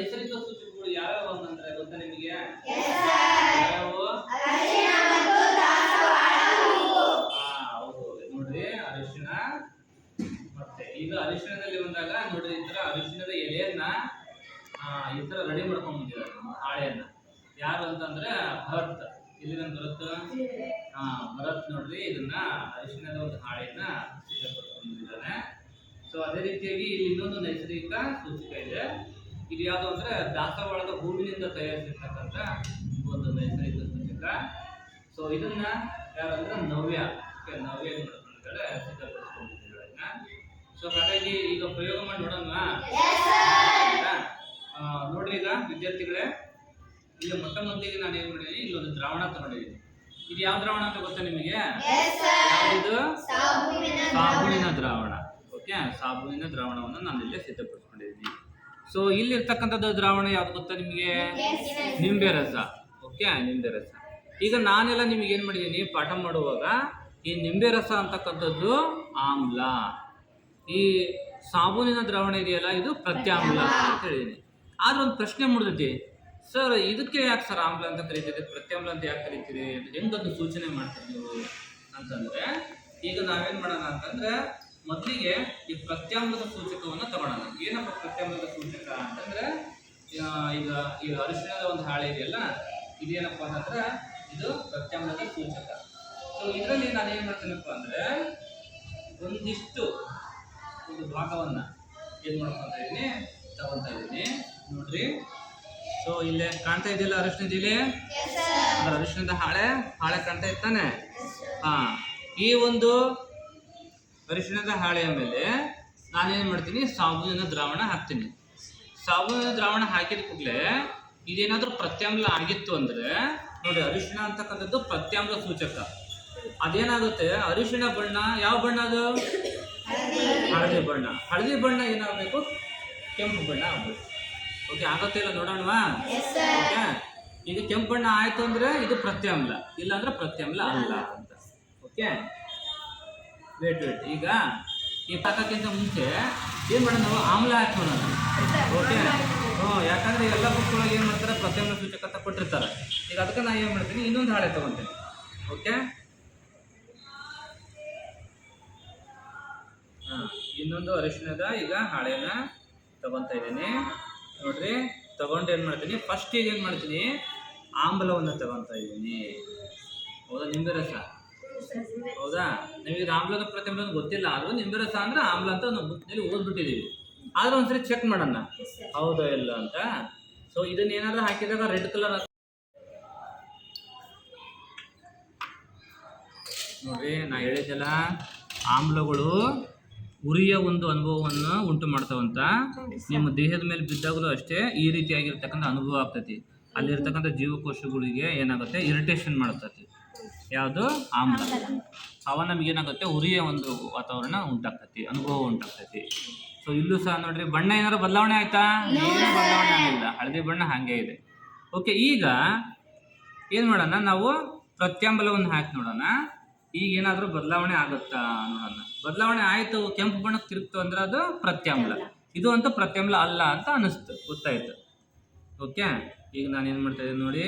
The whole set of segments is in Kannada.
ಹೆಸರಿಸುವ ಸೂಚಕಗಳು ಯಾವ್ಯಾವ ಅಂತಂದ್ರೆ ಗೊತ್ತಾ ನಿಮಗೆ? ನೋಡ್ರಿ ಅರಿಶಿಣ ಮತ್ತೆ ಇದು ಅರಿಶಿಣದಲ್ಲಿ ಬಂದಾಗ ನೋಡ್ರಿ ಈ ತರ ಅರಿಶಿಣದ ಎಲೆಯನ್ನ ಈ ತರ ರೆಡಿ ಮಾಡ್ಕೊಂಡ್ ಬಂದಿದ್ದಾರೆ ನಮ್ಮ ಹಾಳೆಯನ್ನ. ಯಾರು ಅಂತಂದ್ರೆ ಭರತ್. ಇಲ್ಲಿ ಭರತ್? ಹಾ ಭರತ್ ನೋಡ್ರಿ ಇದನ್ನ ಅರಿಶಿಣದ ಒಂದು ಹಾಳೆಯನ್ನ ಸಿದ್ಧಪಡಿಸ್ಕೊಂಡಿದ್ದಾನೆ. ಸೊ ಅದೇ ರೀತಿಯಾಗಿ ಇಲ್ಲಿ ಇನ್ನೊಂದು ನೈಸರ್ಗಿಕ ಸೂಚಕ ಇದೆ. ಇದು ಯಾವುದು ಅಂದ್ರೆ ದಾಸವಾಳದ ಹೂವಿನಿಂದ ತಯಾರಿಸಿರ್ತಕ್ಕಂಥ ಒಂದು ನೈಸರ್ಗಿಕ ಸಂಗೀತ ಸೊ ಇದನ್ನ ಯಾರಂದ್ರೆ ನವ್ಯ ನವ್ಯ ಸಿದ್ಧಪಡಿಸ್ಕೊಂಡಿದ್ದಾಳೆ ಸೊ ಹಾಗಾಗಿ ಈಗ ಪ್ರಯೋಗ ಮಾಡಿ ನೋಡೋಣ? ನೋಡ್ರಿ ಈಗ ವಿದ್ಯಾರ್ಥಿಗಳೇ. ಇಲ್ಲಿ ಮೊಟ್ಟ ಮೊದಲಿಗೆ ನಾನು ಏನ್ ಮಾಡಿದ್ದೀನಿ? ಇಲ್ಲೊಂದು ದ್ರಾವಣ ತಗೊಂಡಿದ್ದೀನಿ. ಇದು ಯಾವ ದ್ರಾವಣ ಅಂತ ಗೊತ್ತಾ ನಿಮಗೆ? ಇದು ಸಾಬೂನಿನ ದ್ರಾವಣ. ಓಕೆ ಸಾಬೂನಿನ ದ್ರಾವಣವನ್ನು ನಾನು ಇಲ್ಲೇ ಸಿದ್ಧಪಡಿಸ್ಕೊಂಡಿದ್ದೀನಿ. ಸೊ ಇಲ್ಲಿರ್ತಕ್ಕಂಥದ್ದು ದ್ರಾವಣ ಯಾವ್ದು ಗೊತ್ತಾ ನಿಮಗೆ? ನಿಂಬೆ ರಸ. ಓಕೆ ನಿಂಬೆ ರಸ. ಈಗ ನಾನೆಲ್ಲ ನಿಮಗೆ ಏನು ಮಾಡಿದ್ದೀನಿ ಪಾಠ ಮಾಡುವಾಗ ಈ ನಿಂಬೆ ರಸ ಅಂತಕ್ಕಂಥದ್ದು ಆಮ್ಲ. ಈ ಸಾಬೂನಿನ ದ್ರಾವಣ ಇದೆಯಲ್ಲ, ಇದು ಪ್ರತ್ಯಾಮ್ಲ ಅಂತ ಹೇಳಿದ್ದೀನಿ ಆದ್ರೆ ಒಂದು ಪ್ರಶ್ನೆ ಮೂಡ್ತೈತಿ. ಸರ್ ಇದಕ್ಕೆ ಯಾಕೆ ಸರ್ ಆಮ್ಲ ಅಂತ ಕರಿತೀರಿ ಪ್ರತ್ಯಾಮ್ಲ ಅಂತ ಯಾಕೆ ಕರಿತೀರಿ ಹೆಂಗದು ಸೂಚನೆ ಮಾಡ್ತೀರಿ ನೀವು ಅಂತಂದ್ರೆ, ಈಗ ನಾವೇನು ಮಾಡೋಣ ಅಂತಂದ್ರೆ ಮೊದಲಿಗೆ ಈ ಪ್ರತ್ಯಾಮ್ಲದ ಸೂಚಕವನ್ನು ತಗೊಳ್ಳೋಣ ಏನಪ್ಪ ಪ್ರತ್ಯಾಮ್ಲದ ಸೂಚಕ ಅಂತಂದ್ರೆ ಈಗ ಈ ಅರಿಶಿಣದ ಒಂದು ಹಾಳೆ ಇದೆಯಲ್ಲ ಇದೇನಪ್ಪ ಅಂತಂದ್ರೆ ಇದು ಪ್ರತ್ಯಾಮ್ಲದ ಸೂಚಕ. ಸೊ ಇದರಲ್ಲಿ ನಾನು ಏನು ಮಾಡ್ತೀನಪ್ಪ ಅಂದ್ರೆ ಒಂದಿಷ್ಟು ಒಂದು ಭಾಗವನ್ನ ಏನ್ ಮಾಡ್ಕೊಂತ ಇದ್ದೀನಿ ತಗೊಂತ ಇದ್ದೀನಿ. ನೋಡ್ರಿ. ಸೊ ಇಲ್ಲೇ ಕಾಣ್ತಾ ಇದೆಯಲ್ಲ ಅರಿಶಿನ ಇಲ್ಲಿ ಅಂದ್ರೆ ಅರಿಶಿಣದ ಹಾಳೆ ಹಾಳೆ ಕಾಣ್ತಾ ಇರ್ತಾನೆ ಹಾ. ಈ ಒಂದು ಅರಿಶಿಣದ ಹಾಳೆಯ ಮೇಲೆ ನಾನೇನು ಮಾಡ್ತೀನಿ? ಸಾಬೂನಿನ ದ್ರಾವಣ ಹಾಕ್ತೀನಿ. ಸಾಬೂನಿನ ದ್ರಾವಣ ಹಾಕಿದ ಕೂಡಲೇ ಇದೇನಾದರೂ ಪ್ರತ್ಯಾಮ್ಲ ಆಗಿತ್ತು ಅಂದರೆ ನೋಡಿ ಅರಿಶಿಣ ಅಂತಕ್ಕಂಥದ್ದು ಪ್ರತ್ಯಾಮ್ಲ ಸೂಚಕ. ಅದೇನಾಗುತ್ತೆ? ಅರಿಶಿಣ ಬಣ್ಣ. ಯಾವ ಬಣ್ಣ ಅದು? ಹಳದಿ ಬಣ್ಣ. ಹಳದಿ ಬಣ್ಣ ಏನಾಗಬೇಕು? ಕೆಂಪು ಬಣ್ಣ ಆಗಬೇಕು. ಓಕೆ ಆಗತ್ತೆ ಇಲ್ಲ ನೋಡೋಣವಾ? ಓಕೆ. ಇದು ಕೆಂಪು ಬಣ್ಣ ಆಯಿತು ಅಂದರೆ ಇದು ಪ್ರತ್ಯಾಮ್ಲ. ಇಲ್ಲಾಂದ್ರೆ ಪ್ರತ್ಯಾಮ್ಲ ಅಲ್ಲ ಅಂತ. ಓಕೆ? ವೇಟ್ ವೇಟ್ ಈಗ ಈ ಪಾಕಕ್ಕಿಂತ ಮುಂಚೆ ಏನು ಮಾಡೋಣ ನಾವು ಆಮ್ಲ ಹಾಕೋಣ ಓಕೆ ಹ್ಞೂ ಯಾಕಂದರೆ ಎಲ್ಲ ಬುಕ್ಗಳಿಗೆ ಏನು ಮಾಡ್ತಾರೆ? ಪ್ರತಿಯೊಂದು ಸೂಚಕ ಕೊಟ್ಟಿರ್ತಾರೆ ಈಗ ಅದಕ್ಕೆ ನಾನು ಏನು ಮಾಡ್ತೀನಿ? ಇನ್ನೊಂದು ಹಾಳೆ ತೊಗೊತೀನಿ. ಓಕೆ ಹಾಂ, ಇನ್ನೊಂದು ಅರಿಶಿಣದ ಈಗ ಹಾಳೆನ ತಗೊತಾ ಇದ್ದೀನಿ. ನೋಡ್ರಿ, ತಗೊಂಡು ಏನು ಮಾಡ್ತೀನಿ? ಫಸ್ಟ್ ಏನು ಮಾಡ್ತೀನಿ? ಆಮ್ಲವನ್ನು ತಗೊತಾ ಇದ್ದೀನಿ. ಹೌದಾ? ನಿಂಬೆ ರಸ? ಹೌದಾ? ನಿಮಗೆ ಆಮ್ಲದ ಪ್ರತಿಮ್ಲ ಗೊತ್ತಿಲ್ಲ. ಆದ್ರೂ ನಿಂಬೆ ರಸ ಅಂದ್ರೆ ಆಮ್ಲ ಅಂತ ನಾವು ಬುಕ್ನಲ್ಲಿ ಓದ್ಬಿಟ್ಟಿದೀವಿ. ಆದ್ರೆ ಒಂದ್ಸರಿ ಚೆಕ್ ಮಾಡೋಣ. ಹೌದಾ ಇಲ್ಲ ಅಂತ? ಸೊ ಇದನ್ನ ಏನಾದ್ರೂ ಹಾಕಿದಾಗ ರೆಡ್ ಕಲರ್ ನೋಡ್ರಿ ನಾ ಹೇಳಿದ್ದೆಲ್ಲ ಆಮ್ಲಗಳು ಉರಿಯ ಒಂದು ಅನುಭವವನ್ನು ಉಂಟು ಮಾಡ್ತಾವಂತ ನಿಮ್ಮ ದೇಹದ ಮೇಲೆ ಬಿದ್ದಾಗಲೂ ಅಷ್ಟೇ ಈ ರೀತಿಯಾಗಿರ್ತಕ್ಕಂಥ ಅನುಭವ ಆಗ್ತೈತಿ. ಅಲ್ಲಿರ್ತಕ್ಕಂಥ ಜೀವಕೋಶಗಳಿಗೆ ಏನಾಗುತ್ತೆ? ಇರಿಟೇಷನ್ ಮಾಡ್ತೈತಿ. ಯಾವುದು? ಆಮ್ಲ. ಅವ ನಮ್ಗೆ ಏನಾಗುತ್ತೆ, ಉರಿಯ ಒಂದು ವಾತಾವರಣ ಉಂಟಾಗ್ತೈತಿ, ಅನುಭವ ಉಂಟಾಗ್ತೈತಿ. ಸೊ ಇಲ್ಲೂ ಸಹ ನೋಡ್ರಿ, ಬಣ್ಣ ಏನಾದ್ರು ಬದಲಾವಣೆ ಆಯ್ತಾ? ಏನು ಬದಲಾವಣೆ ಆಗಿಲ್ಲ. ಹಳದಿ ಬಣ್ಣ ಹಾಗೆ ಇದೆ. ಓಕೆ ಈಗ ಏನು ಮಾಡೋಣ, ನಾವು ಪ್ರತ್ಯಾಂಬಲವನ್ನು ಹಾಕಿ ನೋಡೋಣ. ಈಗ ಏನಾದರೂ ಬದಲಾವಣೆ ಆಗುತ್ತಾ ನೋಡೋಣ. ಬದಲಾವಣೆ ಆಯಿತು, ಕೆಂಪು ಬಣ್ಣಕ್ಕೆ ತಿರುಗ್ತು ಅಂದ್ರೆ ಅದು ಪ್ರತ್ಯಾಂಬಲ. ಇದು ಅಂತ ಪ್ರತ್ಯಾಂಬಲ ಅಲ್ಲ ಅಂತ ಅನಿಸ್ತು, ಗೊತ್ತಾಯ್ತು. ಓಕೆ ಈಗ ನಾನು ಏನು ಮಾಡ್ತಾ ನೋಡಿ.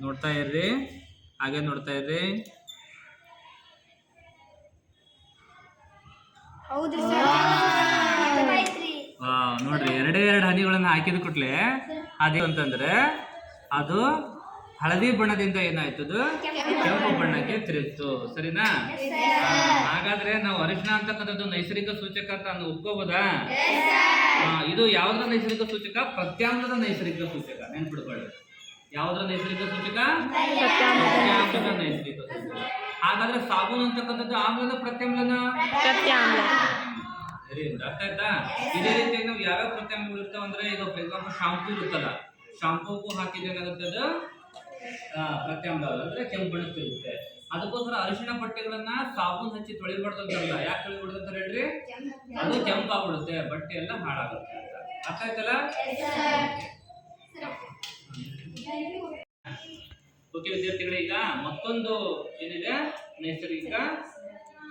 ನೋಡ್ತಾ ಇರ್ರಿ. ಹಾಗೆ ನೋಡ್ತಾ ಇರ್ರಿ. ಹೌದ್ರಿ ಸರ್. ಆ, ನೋಡ್ರಿ ಎರಡೇ ಎರಡು ಹನಿಗಳನ್ನ ಹಾಕಿದ ಕೂಡಲೇ ಅದೇ ಅಂತಂದ್ರೆ ಅದು ಹಳದಿ ಬಣ್ಣದಿಂದ ಏನಾಯ್ತು ಅದು? ಕೆಂಪು ಬಣ್ಣಕ್ಕೆ ತಿರುಗಿತು. ಸರಿನಾ? ಹಾಗಾದ್ರೆ ನಾವು ಅರಿಶಿನ ಅಂತಕ್ಕಂಥದ್ದು ನೈಸರ್ಗಿಕ ಸೂಚಕ ಅಂತ ಅಂದ್ ಒಪ್ಕೋಬೋದಾ? ಆ, ಇದು ಯಾವ್ದ್ರ ನೈಸರ್ಗಿಕ ಸೂಚಕ? ಪ್ರತ್ಯಾಮ್ಲದ ನೈಸರ್ಗಿಕ ಸೂಚಕ. ನೆನ್ಪಿಡ್ಕೊಳ್ಳಿ ಯಾವ್ದ್ರ ನೈಸರ್ಗಿಕ ಸೂಚಕ? ನೈಸರ್ಗಿಕ ಸೂಚಕ. ಹಾಗಾದ್ರೆ ಸಾಬೂನು ಅಂತಕ್ಕಂಥದ್ದು ಆಮ್ಲದ ಪ್ರತ್ಯಾಮ್ಲನ? ಅರ್ಥ ಆಯ್ತಾ? ಇದೇ ರೀತಿಯಾಗಿ ನಾವು ಯಾವ್ಯಾವ ಪ್ರತ್ಯಾಮ್ಲಗಳು ಇರ್ತಾವ ಅಂದ್ರೆ ಇದು ಫಾರ್ ಎಕ್ಸಾಂಪಲ್ ಶಾಂಪೂ ಇರುತ್ತಲ್ಲ ಶಾಂಪೂಗೂ ಹಾಕಿದ್ರೆ ಏನಾಗುತ್ತೆ ಪ್ರತ್ಯಾಮ್ಲ ಅಂದ್ರೆ ಕೆಂಪು ಇರುತ್ತೆ. ಅದಕ್ಕೋಸ್ಕರ ಅರಿಶಿನ ಬಟ್ಟೆಗಳನ್ನ ಸಾಬೂನ್ ಹಚ್ಚಿ ತೊಳಿಬಾರ್ದು ಅಂತಲ್ಲ. ಯಾಕೆ ತೊಳಿಬಾರ್ದು ಅಂತ ಹೇಳ್ರಿ? ಅದು ಕೆಂಪಾಗ್ಬಿಡುತ್ತೆ ಬಟ್ಟೆ ಎಲ್ಲ ಹಾಳಾಗುತ್ತೆ ಅಂತ. ಅರ್ಥ ಆಯ್ತಲ್ಲ? ವಿದ್ಯಾರ್ಥಿಗಳೇ ಈಗ ಮತ್ತೊಂದು ಏನಿದೆ? ನೈಸರ್ಗಿಕ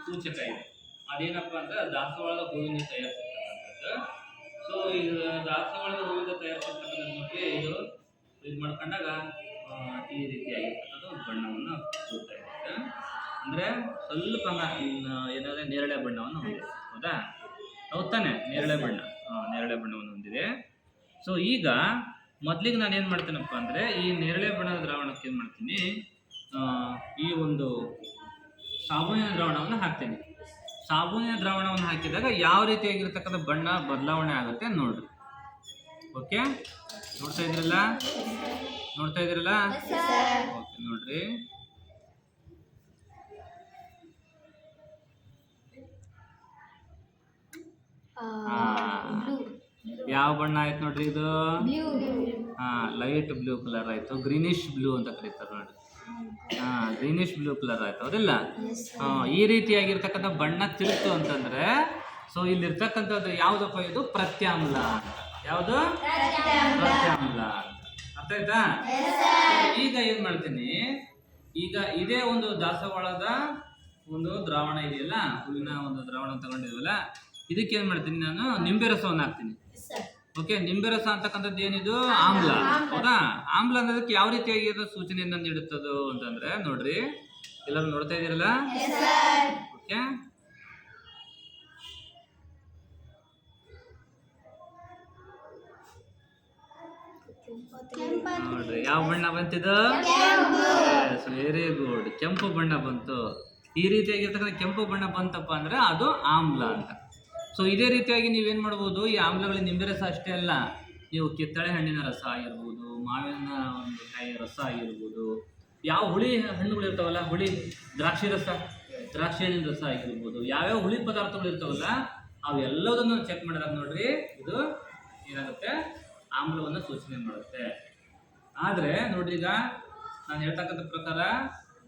ಸೂಚಕ ಇದೆ. ಅದೇನಪ್ಪ ಅಂದ್ರೆ ದಾಸವಾಳದ ಹೂವಿನ ತಯಾರಿಸಿರ್ತಕ್ಕಂಥದ್ದು ಸೊ ಇದು ದಾಸವಾಳದ ಹೂವಿನ ತಯಾರಿಸಿರ್ತಕ್ಕಂಥದ್ದು ನೋಡಿ ಇದು ಇದು ಮಾಡ್ಕೊಂಡಾಗ ಈ ರೀತಿಯಾಗಿರ್ತಕ್ಕಂಥ ಒಂದು ಬಣ್ಣವನ್ನು ಕೊಡ್ತಾ ಇರುತ್ತೆ. ಅಂದರೆ ಸ್ವಲ್ಪ ಏನಾದ್ರೆ ನೇರಳೆ ಬಣ್ಣವನ್ನು ಹೊಂದಿದೆ. ಹೌದಾ? ಹೌದ್ ತಾನೆ, ನೇರಳೆ ಬಣ್ಣ. ನೇರಳೆ ಬಣ್ಣವನ್ನು ಹೊಂದಿದೆ. ಸೊ ಈಗ ಮೊದಲಿಗೆ ನಾನು ಏನು ಮಾಡ್ತೀನಪ್ಪ ಅಂದರೆ ಈ ನೇರಳೆ ಬಣ್ಣದ ದ್ರಾವಣಕ್ಕೆ ಏನು ಮಾಡ್ತೀನಿ ಈ ಒಂದು ಸಾಬೂನಿನ ದ್ರಾವಣವನ್ನು ಹಾಕ್ತೀನಿ. ಸಾಬೂನಿನ ದ್ರಾವಣವನ್ನು ಹಾಕಿದಾಗ ಯಾವ ರೀತಿಯಾಗಿರ್ತಕ್ಕಂಥ ಬಣ್ಣ ಬದಲಾವಣೆ ಆಗುತ್ತೆ ನೋಡ್ರಿ. ಓಕೆ? ನೋಡ್ತಾ ಇದ್ರಲ್ಲ? ನೋಡ್ತಾ ಇದ್ರಲ್ಲ? ಓಕೆ ನೋಡ್ರಿ. ಹಾ. ಯಾವ ಬಣ್ಣ ಆಯ್ತು ನೋಡ್ರಿ ಇದು? ಹಾ ಲೈಟ್ ಬ್ಲೂ ಕಲರ್ ಆಯ್ತು. ಗ್ರೀನಿಶ್ ಬ್ಲೂ ಅಂತ ಕರೀತಾರೆ ನೋಡ್ರಿ. ಹಾ ಗ್ರೀನಿಶ್ ಬ್ಲೂ ಕಲರ್ ಆಯ್ತು. ಹೌದಿಲ್ಲ? ಹಾ ಈ ರೀತಿಯಾಗಿರ್ತಕ್ಕಂಥ ಬಣ್ಣ ತಿರುಗ್ತು ಅಂತಂದ್ರೆ ಸೊ ಇಲ್ಲಿರ್ತಕ್ಕಂಥದ್ದು ಯಾವ್ದಪ್ಪ ಇದು? ಪ್ರತ್ಯಾಮ್ಲ ಅಂತ. ಯಾವುದು? ಪ್ರತ್ಯಾಮ್ಲ. ಅಂತ. ಅರ್ಥ ಆಯ್ತಾ? ಈಗ ಏನ್ ಮಾಡ್ತೀನಿ? ಈಗ ಇದೇ ಒಂದು ದಾಸವಾಳದ ಒಂದು ದ್ರಾವಣ ಇದೆಯಲ್ಲ? ಹೂವಿನ ಒಂದು ದ್ರಾವಣ ತಗೊಂಡಿದ್ವಲ್ಲ? ಇದಕ್ಕೆ ಏನ್ ಮಾಡ್ತೀನಿ ನಾನು? ನಿಂಬೆ ರಸವನ್ನು ಹಾಕ್ತೀನಿ. ಓಕೆ ನಿಂಬೆ ರಸ ಅಂತಕ್ಕಂಥದ್ದು ಏನಿದು? ಆಮ್ಲ. ಹೌದಾ? ಆಮ್ಲ ಅನ್ನೋದಕ್ಕೆ ಯಾವ ರೀತಿಯಾಗಿ ಅದು ಸೂಚನೆಯನ್ನು ನೀಡುತ್ತದು ಅಂತಂದ್ರೆ ನೋಡ್ರಿ. ಎಲ್ಲರೂ ನೋಡ್ತಾ ಇದೀರಲ್ಲ ಓಕೆ ನೋಡ್ರಿ ಯಾವ ಬಣ್ಣ ಬಂತಿದು? ವೆರಿ ಗುಡ್ ಕೆಂಪು ಬಣ್ಣ ಬಂತು. ಈ ರೀತಿಯಾಗಿರ್ತಕ್ಕಂಥ ಕೆಂಪು ಬಣ್ಣ ಬಂತಪ್ಪ ಅಂದ್ರೆ ಅದು ಆಮ್ಲ ಅಂತ. ಸೊ ಇದೇ ರೀತಿಯಾಗಿ ನೀವೇನು ಮಾಡ್ಬೋದು, ಈ ಆಮ್ಲಗಳ ನಿಂಬೆ ರಸ ಅಷ್ಟೇ ಅಲ್ಲ, ನೀವು ಕಿತ್ತಳೆ ಹಣ್ಣಿನ ರಸ ಆಗಿರ್ಬೋದು, ಮಾವಿನ ಒಂದು ಕಾಯಿಯ ರಸ ಆಗಿರ್ಬೋದು, ಯಾವ ಹುಳಿ ಹಣ್ಣುಗಳು ಇರ್ತಾವಲ್ಲ, ಹುಳಿ ದ್ರಾಕ್ಷಿ ರಸ, ದ್ರಾಕ್ಷಿ ಹಣ್ಣಿನ ರಸ ಆಗಿರ್ಬೋದು, ಯಾವ್ಯಾವ ಹುಳಿ ಪದಾರ್ಥಗಳು ಇರ್ತಾವಲ್ಲ, ಅವೆಲ್ಲದನ್ನು ಚೆಕ್ ಮಾಡಿದಾಗ ನೋಡ್ರಿ, ಇದು ಏನಾಗುತ್ತೆ? ಆಮ್ಲವನ್ನು ಸೂಚನೆ ಮಾಡುತ್ತೆ. ಆದರೆ, ನೋಡ್ರಿ ಈಗ ನಾನು ಹೇಳ್ತಕ್ಕಂಥ ಪ್ರಕಾರ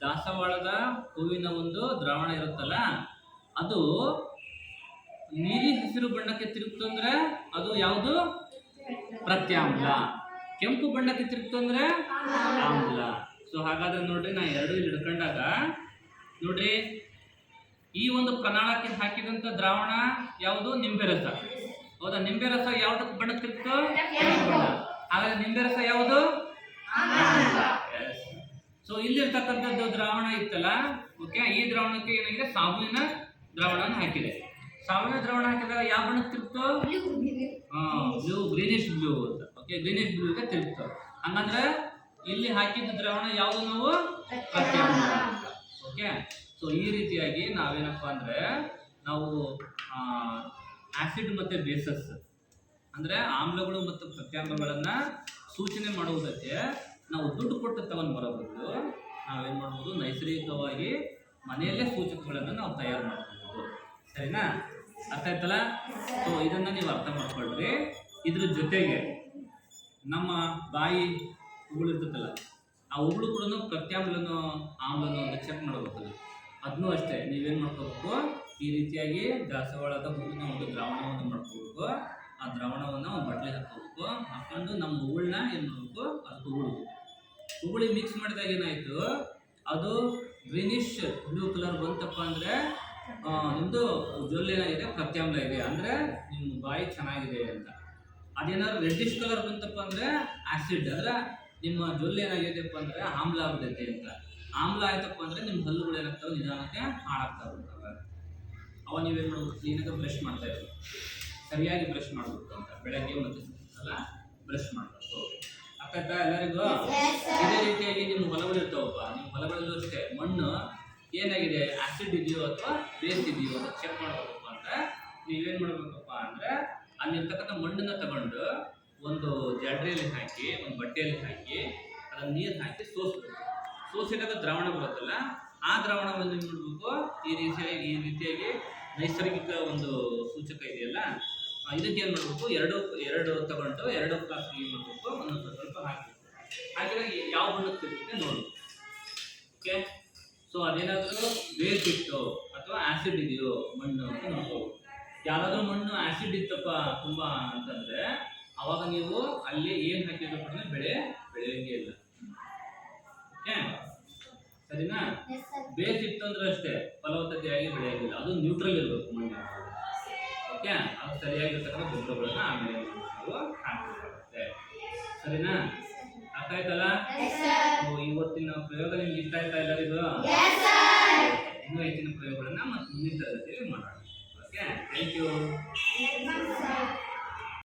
ದಾಸವಾಳದ ಹೂವಿನ ಒಂದು ದ್ರಾವಣ ಇರುತ್ತಲ್ಲ, ಅದು ನೀಲಿ ಹಸಿರು ಬಣ್ಣಕ್ಕೆ ತಿರುಗ್ತು ಅಂದ್ರೆ ಅದು ಯಾವುದು? ಪ್ರತ್ಯಾಮ್ಲ ಕೆಂಪು ಬಣ್ಣಕ್ಕೆ ತಿರುಗ್ತು ಅಂದ್ರೆ? ಆಮ್ಲ. ಸೊ ಹಾಗಾದ್ರೆ ನೋಡ್ರಿ, ನಾ ಎರಡು ಇಲ್ಲಿ ಹಿಡ್ಕೊಂಡಾಗ, ನೋಡ್ರಿ, ಈ ಒಂದು ಪ್ರಣಾಳಕ್ಕೆ ಹಾಕಿದಂತ ದ್ರಾವಣ ಯಾವುದು? ನಿಂಬೆ ರಸ ಹೌದಾ? ನಿಂಬೆ ರಸ ಯಾವ್ದು ಬಣ್ಣಕ್ಕೆ ತಿರುಗ್ತು? ಹಾಗಾದ್ರೆ ನಿಂಬೆ ರಸ ಯಾವುದು ಸೊ ಇಲ್ಲಿರ್ತಕ್ಕಂಥದ್ದು ದ್ರಾವಣ ಇತ್ತಲ್ಲ ಓಕೆ ಈ ದ್ರಾವಣಕ್ಕೆ ಏನಾಗಿದೆ? ಸಾಬೂನಿನ ದ್ರಾವಣವನ್ನು ಹಾಕಿದೆ. ಸಾಬೂನಿನ ದ್ರವಣ ಹಾಕಿದಾಗ ಯಾವ ಬಣ್ಣಕ್ಕೆ ತಿರುಗ್ತು? ಬ್ಲೂ ಗ್ರೀನಿಶ್ ಬ್ಲೂ ಅಂತ. ಓಕೆ ಗ್ರೀನಿಶ್ ಬ್ಲೂಗೆ ತಿರುಗ್ತು. ಹಂಗಂದ್ರೆ ಇಲ್ಲಿ ಹಾಕಿದ ದ್ರಾವಣ ಯಾವುದು ನಾವು? ಓಕೆ ಸೊ ಈ ರೀತಿಯಾಗಿ ನಾವೇನಪ್ಪ ಅಂದ್ರೆ ನಾವು ಆಸಿಡ್ ಮತ್ತೆ ಬೇಸಸ್ ಅಂದ್ರೆ ಆಮ್ಲಗಳು ಮತ್ತು ಪ್ರತ್ಯಾಮ್ಲಗಳನ್ನ ಸೂಚನೆ ಮಾಡುವುದಕ್ಕೆ ನಾವು ದುಡ್ಡು ಕೊಟ್ಟು ತಗೊಂಡು ಬರಬಹುದು ನಾವೇನ್ ಮಾಡ್ಬೋದು, ನೈಸರ್ಗಿಕವಾಗಿ ಮನೆಯಲ್ಲೇ ಸೂಚಕಗಳನ್ನು ನಾವು ತಯಾರು ಮಾಡ್ಕೊಬೋದು ಸರಿನಾ? ಅರ್ಥ ಆಯ್ತಲ್ಲ? ಸೊ ಇದನ್ನ ನೀವು ಅರ್ಥ ಮಾಡ್ಕೊಳ್ರಿ. ಇದ್ರ ಜೊತೆಗೆ ನಮ್ಮ ಬಾಯಿ ಉಗುಳು ಇರ್ತದಲ್ಲ, ಆ ಉಗುಳು ಕೂಡ ಪ್ರತ್ಯಾಮ್ಲನು ಆಮ್ಲನು ಅಂತ ಚೆಕ್ ಮಾಡಬೇಕಲ್ಲ ಅದನ್ನೂ ಅಷ್ಟೇ, ನೀವೇನು ಮಾಡ್ಕೋಬೇಕು ಈ ರೀತಿಯಾಗಿ ದಾಸವಾಳದ ಹೂವಿನ ಒಂದು ದ್ರಾವಣವನ್ನು ಮಾಡ್ಕೋಬೇಕು ಆ ದ್ರಾವಣವನ್ನು ಒಂದು ಬಟ್ಲೆ ಹಾಕೋಬೇಕು ಹಾಕೊಂಡು ನಮ್ಮ ಉಗುಳನ್ನ ಏನು ಮಾಡಬೇಕು? ಅದು ಉಗುಳು. ಉಗುಳಿ ಮಿಕ್ಸ್ ಮಾಡಿದಾಗ ಏನಾಯಿತು? ಅದು ಗ್ರೀನಿಶ್ ಬ್ಲೂ ಕಲರ್ ಬಂತಪ್ಪ ಅಂದರೆ ನಿಮ್ಮದು ಜೊಲ್ಲು ಏನಾಗಿದೆ ಪ್ರತ್ಯಾಮ್ಲ ಇದೆ. ಅಂದರೆ ನಿಮ್ಮ ಬಾಯಿ ಚೆನ್ನಾಗಿದೆ ಅಂತ. ಅದೇನಾದ್ರು ರೆಡ್ಡಿಶ್ ಕಲರ್ ಬಂತಪ್ಪ ಅಂದರೆ ಆ್ಯಸಿಡ್ ಅಂದ್ರೆ ನಿಮ್ಮ ಜೊಲ್ಲು ಏನಾಗಿದೆಪ್ಪ ಅಂದರೆ ಆಮ್ಲ ಆಗ್ತೈತೆ ಅಂತ. ಆಮ್ಲ ಆಯ್ತಪ್ಪ ಅಂದರೆ ನಿಮ್ಮ ಹಲ್ಲುಗಳು ಏನಾಗ್ತವೆ ನಿಧಾನಕ್ಕೆ ಹಾಳಾಗ್ತಾ ಹೋಗ್ತವೆ. ಅವ ನೀವೇನು ಮಾಡ್ಬೇಕು? ಕ್ಲೀನಾಗಿ ಬ್ರಷ್ ಮಾಡ್ತಾ ಇರ್ಬೇಕು. ಸರಿಯಾಗಿ ಬ್ರಷ್ ಮಾಡಬೇಕು ಅಂತ. ಬೆಳಗ್ಗೆ ಮತ್ತು ಸಲ ಬ್ರಷ್ ಮಾಡಬೇಕು. ಅಕ್ಕ ಎಲ್ಲರಿಗೂ ಇದೇ ರೀತಿಯಾಗಿ ನಿಮ್ಮ ಹೊಲಗಳು ಇರ್ತಾವಪ್ಪ. ನಿಮ್ಮ ಹೊಲಗಳಲ್ಲೂ ಅಷ್ಟೇ. ಮಣ್ಣು ಏನಾಗಿದೆ? ಆಸಿಡ್ ಇದೆಯೋ ಅಥವಾ ಬೇಸ್ ಇದೆಯೋ ಅಂತ ಚೆಕ್ ಮಾಡ್ಬೇಕಪ್ಪ ಅಂದ್ರೆ, ನೀವೇನು ಮಾಡ್ಬೇಕಪ್ಪ ಅಂದ್ರೆ ಅಲ್ಲಿರ್ತಕ್ಕಂಥ ಮಣ್ಣನ್ನ ತಗೊಂಡು ಒಂದು ಜಾಡ್ರಿಯಲ್ಲಿ ಹಾಕಿ, ಒಂದು ಬಟ್ಟೆಯಲ್ಲಿ ಹಾಕಿ, ಅದನ್ನು ನೀರು ಹಾಕಿ ಸೋಸ್ಬೇಕು. ಸೋಸಿದಾಗ ದ್ರಾವಣ ಬರುತ್ತಲ್ಲ, ಆ ದ್ರಾವಣವನ್ನು ನೋಡಬೇಕು ಈ ರೀತಿಯಾಗಿ ಈ ರೀತಿಯಾಗಿ ನೈಸರ್ಗಿಕ ಒಂದು ಸೂಚಕ ಇದೆಯಲ್ಲ ಇದಕ್ಕೆ ಏನು ಮಾಡಬೇಕು? ಎರಡು ಎರಡು ತಗೊಂಡು ಎರಡು ಕ್ಲಾಸ್ ಏನು ಮಾಡಬೇಕು? ಒಂದೊಂದು ಸ್ವಲ್ಪ ಹಾಕಬೇಕು ಹಾಕಿದಾಗ ಯಾವ ಬಣ್ಣಕ್ಕೆ ತಿರುಗುತ್ತೆ ನೋಡು ಓಕೆ ಸೊ ಅದೇನಾದರೂ ಬೇರ್ ಇತ್ತು ಅಥವಾ ಆಸಿಡ್ ಇದೆಯೋ ಮಣ್ಣು ಅಂತ ನೋಡ್ಕೋಬೇಕು ಯಾವ್ದಾದ್ರು ಮಣ್ಣು ಆಸಿಡ್ ಇತ್ತಪ್ಪ ತುಂಬಾ ಅಂತಂದ್ರೆ ಅವಾಗ ನೀವು ಅಲ್ಲಿ ಏನು ಹಾಕಿದ್ರು ಕೂಡ ಬೆಳೆ ಬೆಳೆಯಂಗೆ ಇಲ್ಲ. ಓಕೆ ಸರಿನಾ? ಬೇಸ್ ಇತ್ತು ಅಂದ್ರೆ ಅಷ್ಟೇ ಫಲವತ್ತತೆಯಾಗಿ ಬೆಳೆಯೋದಿಲ್ಲ ಅದು ನ್ಯೂಟ್ರಲ್ ಇರಬೇಕು ಮಣ್ಣು. ಓಕೆ ಅದು ಸರಿಯಾಗಿರ್ತಕ್ಕಂಥ ಗೊಬ್ಬರಗಳನ್ನ ಆಮೇಲೆ ನಾವು ಹಾಕಬೇಕಾಗುತ್ತೆ. ಸರಿನಾ? ಅರ್ಥ ಆಯ್ತಲ್ಲ ಇವತ್ತಿನ ಪ್ರಯೋಗ ನಿಮ್ಗೆ ಇಷ್ಟ ಆಯ್ತಾ ಎಲ್ಲರಿಗೂ ಇನ್ನೂ ಹೆಚ್ಚಿನ ಪ್ರಯೋಗಗಳನ್ನ ಮತ್ತೆ ಮುಂದಿನ ತರಗತಿಯಲ್ಲಿ ಮಾಡೋಣ. Okay thank you